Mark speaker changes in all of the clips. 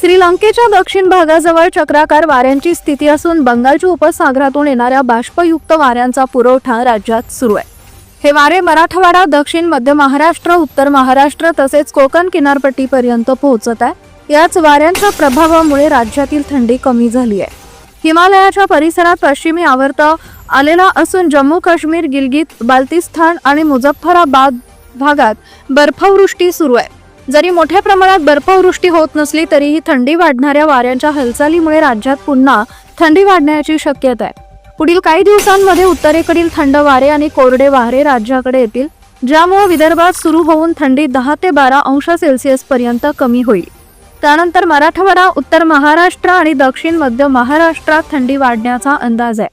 Speaker 1: श्रीलंकेच्या दक्षिण भागाजवळ चक्राकार वाऱ्यांची स्थिती असून बंगालच्या उपसागरातून येणाऱ्या बाष्पयुक्त वाऱ्यांचा पुरवठा राज्यात सुरू आहे. हे वारे मराठवाडा दक्षिण मध्य महाराष्ट्र उत्तर महाराष्ट्र तसेच कोकण किनारपट्टीपर्यंत पोहोचत आहे. याच वाऱ्यांच्या प्रभावामुळे राज्यातील थंडी कमी झाली आहे. हिमालयाच्या परिसरात पश्चिमी आवर्त आलेला असून जम्मू काश्मीर गिलगित बाल्तिस्तान आणि मुझफ्फराबाद भागात बर्फवृष्टी सुरू आहे. जरी मोठ्या प्रमाणात बर्फवृष्टी होत नसली तरीही थंडी वाढणाऱ्या वाऱ्यांच्या हालचालीमुळे राज्यात पुन्हा थंडी वाढण्याची शक्यता आहे. पुढील काही दिवसांमध्ये उत्तरेकडील थंड वारे आणि कोरडे वारे राज्याकडे येतील ज्यामुळे विदर्भात सुरू होऊन थंडी दहा ते बारा अंश सेल्सिअस पर्यंत कमी होईल. त्यानंतर मराठवाडा उत्तर महाराष्ट्र आणि दक्षिण मध्य महाराष्ट्रात थंडी वाढण्याचा अंदाज आहे.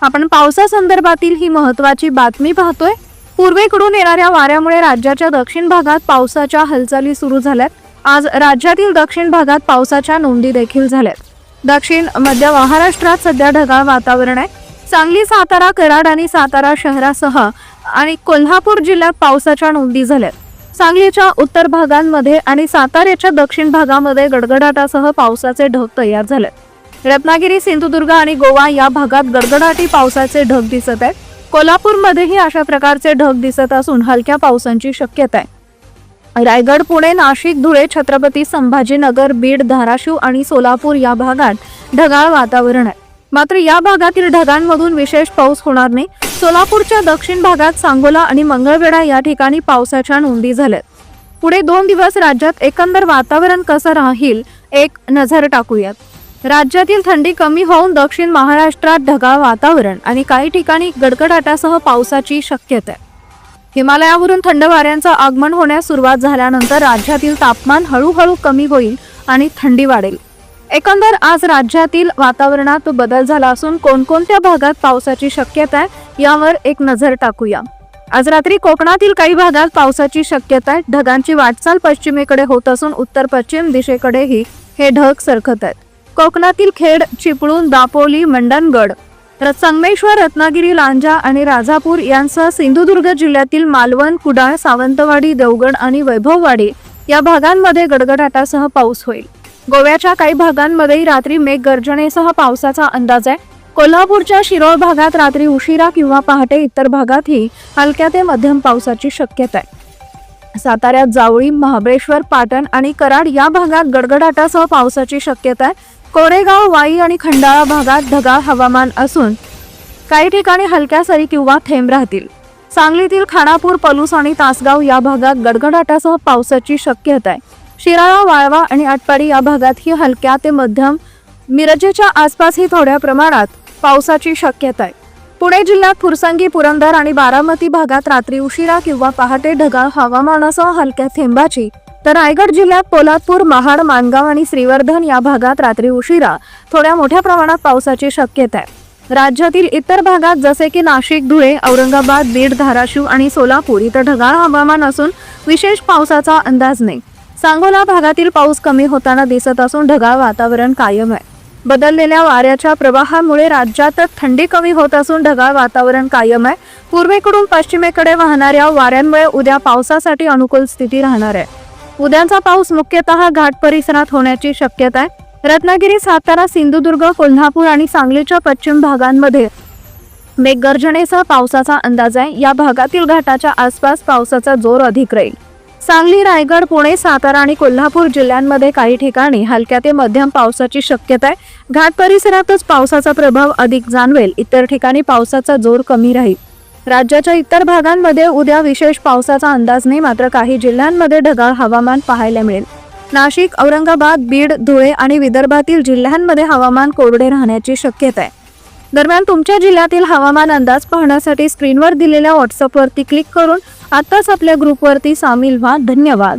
Speaker 1: आपण पावसासंदर्भातील ही महत्वाची बातमी पाहतोय. पूर्वेकडून येणाऱ्या वाऱ्यामुळे राज्याच्या दक्षिण भागात पावसाच्या हालचाली सुरू झाल्यात. आज राज्यातील दक्षिण भागात पावसाच्या नोंदी देखील झाल्यात. दक्षिण मध्य महाराष्ट्रात सध्या ढगाळ वातावरण आहे. सांगली सातारा कराड आणि सातारा शहरासह आणि कोल्हापूर जिल्ह्यात पावसाच्या नोंदी झाल्यात. सांगलीच्या उत्तर भागांमध्ये आणि साताऱ्याच्या दक्षिण भागामध्ये गडगडाटासह पावसाचे ढग तयार झालेत. रत्नागिरी सिंधुदुर्ग आणि गोवा या भागात गडगडाटी पावसाचे ढग दिसत आहेत. कोल्हापूरमध्येही अशा प्रकारचे ढग दिसत असून हलक्या पावसांची शक्यता आहे. रायगड पुणे नाशिक धुळे छत्रपती संभाजीनगर बीड धाराशिव आणि सोलापूर या भागात ढगाळ वातावरण आहे. मात्र या भागातील ढगांमधून विशेष पाऊस होणार नाही. सोलापूरच्या दक्षिण भागात सांगोला आणि मंगळवेढा या ठिकाणी पावसाच्या नोंदी झाल्यात. पुढे दोन दिवस राज्यात एकंदर वातावरण कसं राहील एक नजर टाकूयात. राज्यातील थंडी कमी होऊन दक्षिण महाराष्ट्रात ढगाळ वातावरण आणि काही ठिकाणी गडगडाटासह पावसाची शक्यता आहे. हिमालयावरून थंड वाऱ्यांचं आगमन होण्यास सुरुवात झाल्यानंतर राज्यातील तापमान हळूहळू कमी होईल आणि थंडी वाढेल. एकंदर आज राज्यातील वातावरणात बदल झाला असून कोणकोणत्या भागात पावसाची शक्यता आहे यावर एक नजर टाकूया. आज रात्री कोकणातील काही भागात पावसाची शक्यता आहे. ढगांची वाटचाल पश्चिमेकडे होत असून उत्तर पश्चिम दिशेकडेही हे ढग सरकत आहेत. कोकणातील खेड चिपळूण दापोली मंडणगड संगमेश्वर रत्नागिरी लांजा आणि राजापूर यांसह सिंधुदुर्ग जिल्ह्यातील मालवण कुडाळ सावंतवाडी देवगड आणि वैभववाडी या भागांमध्ये गडगडाटासह पाऊस होईल. गोव्याच्या काही भागांमध्येही रात्री मेघगर्जनेसह पावसाचा अंदाज आहे. कोल्हापूरच्या शिरोळ भागात रात्री उशिरा किंवा पहाटे इतर भागातही हलक्या ते मध्यम पावसाची शक्यता आहे. साताऱ्यात जावळी महाबळेश्वर पाटण आणि कराड या भागात गडगडाटासह पावसाची शक्यता आहे. कोरेगाव वाई आणि खंडाळा भागात ढगाळ हवामान असून काही ठिकाणी हलक्या सरी किंवा थेंब राहतील. सांगलीतील खानापूर पलूस आणि तासगाव या भागात गडगडाटासह पावसाची शक्यता आहे शिराळा वाळवा आणि आटपाडी या भागात ही हलक्या ते मध्यम मिरजेच्या आसपासही थोड्या प्रमाणात पावसाची शक्यता आहे पुणे जिल्ह्यात फुरसंगी पुरंदर आणि बारामती भागात रात्री उशिरा किंवा पहाटे ढगाळ हवामानासह हलक्या थेंबाची तर रायगड जिल्ह्यात पोलादपूर महाड मानगाव आणि श्रीवर्धन या भागात रात्री उशिरा थोड्या मोठ्या प्रमाणात पावसाची शक्यता आहे. राज्यातील इतर भागात जसे की नाशिक धुळे औरंगाबाद बीड धाराशिव आणि सोलापूर इथं ढगाळ हवामान असून विशेष पावसाचा अंदाज नाही. सांगोला भागातील पाऊस कमी होताना दिसत असून ढगाळ वातावरण कायम आहे. बदललेल्या वाऱ्याच्या प्रवाहामुळे राज्यात थंडी कमी होत असून ढगाळ वातावरण कायम आहे. पूर्वेकडून पश्चिमेकडे वाहणाऱ्या वाऱ्यांमुळे उद्या पावसासाठी अनुकूल स्थिती राहणार आहे. उद्याचा पाऊस मुख्यतः घाट परिसरात होण्याची शक्यता आहे. रत्नागिरी सातारा सिंधुदुर्ग कोल्हापूर आणि सांगलीच्या पश्चिम भागांमध्ये मेघगर्जनेसह पावसाचा अंदाज आहे. या भागातील घाटाच्या आसपास पावसाचा जोर अधिक राहील. सांगली रायगड पुणे सातारा आणि कोल्हापूर जिल्ह्यांमध्ये काही ठिकाणी हलक्या ते मध्यम पावसाची शक्यता आहे. घाट परिसरातच पावसाचा प्रभाव अधिक जाणवेल. इतर ठिकाणी पावसाचा जोर कमी राहील. राज्याच्या इतर भागांमध्ये उद्या विशेष पावसाचा अंदाज नाही मात्र काही जिल्ह्यांमध्ये ढगाळ हवामान पाहायला मिळेल. नाशिक औरंगाबाद बीड धुळे आणि विदर्भातील जिल्ह्यांमध्ये हवामान कोरडे राहण्याची शक्यता आहे. दरम्यान तुमच्या जिल्ह्यातील हवामान अंदाज पाहण्यासाठी स्क्रीनवर दिलेल्या व्हॉट्सअपवरती क्लिक करून आत्ताच आपल्या ग्रुपवरती सामील व्हा. धन्यवाद.